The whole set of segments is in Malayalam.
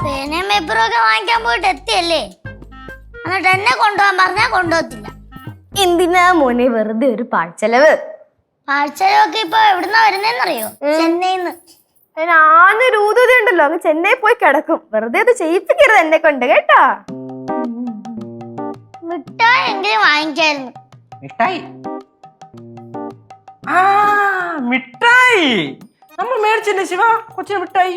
പേനയും പേപ്പറും ഒക്കെ വാങ്ങിക്കാൻ പോയിട്ട് എത്തിയല്ലേ? എന്നിട്ട് എന്നെ കൊണ്ടുപോകാൻ പറഞ്ഞാൽ കൊണ്ടുപോകത്തില്ല. എന്തിനാ മോനെ വെറുതെ ഒരു പാഴ്ചെലവ്? പാഴ്ചെലവൊക്കെ ഇപ്പൊ എവിടുന്നാ വരുന്നേന്നറിയോ? ചെന്നൈന്ന്. ഉണ്ടല്ലോ അങ്ങ് ചെന്നൈ പോയി കിടക്കും. വെറുതെ അത് ചെയ്യിപ്പിക്കരുത് എന്നെ കൊണ്ട് കേട്ടോ? മിഠായി എങ്കിലും വാങ്ങിക്കായിരുന്നു. മിഠായി? ആ മിഠായി. നമ്മൾ മേടിച്ചില്ലേ ശിവ? കൊച്ചിന് മിഠായി?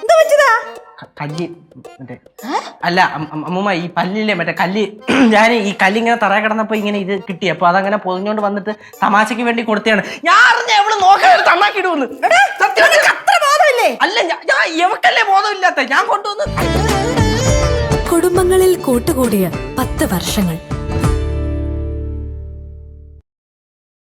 എന്തേ എന്താ കല്ല് മറ്റേ അല്ല അമ്മൂമ്മ ഈ പല്ലില്ലേ മറ്റേ കല്ല്. ഞാൻ ഈ കല്ല് ഇങ്ങനെ തറ കിടന്നപ്പോ ഇങ്ങനെ ഇത് കിട്ടി. അപ്പൊ അതങ്ങനെ പൊതിഞ്ഞോണ്ട് വന്നിട്ട് തമാശക്ക് വേണ്ടി കൊടുത്തതാണ്. ഞാൻ അറിഞ്ഞ എവിടെ നോക്കാൻ തണ്ണാക്കിടുവന്ന് അല്ല ഞാൻ എവക്കല്ലേ ബോധമില്ലാത്ത? ഞാൻ കൊണ്ടുവന്ന് കുടുംബങ്ങളിൽ കൂട്ടുകൂടിയ പത്ത് വർഷങ്ങൾ.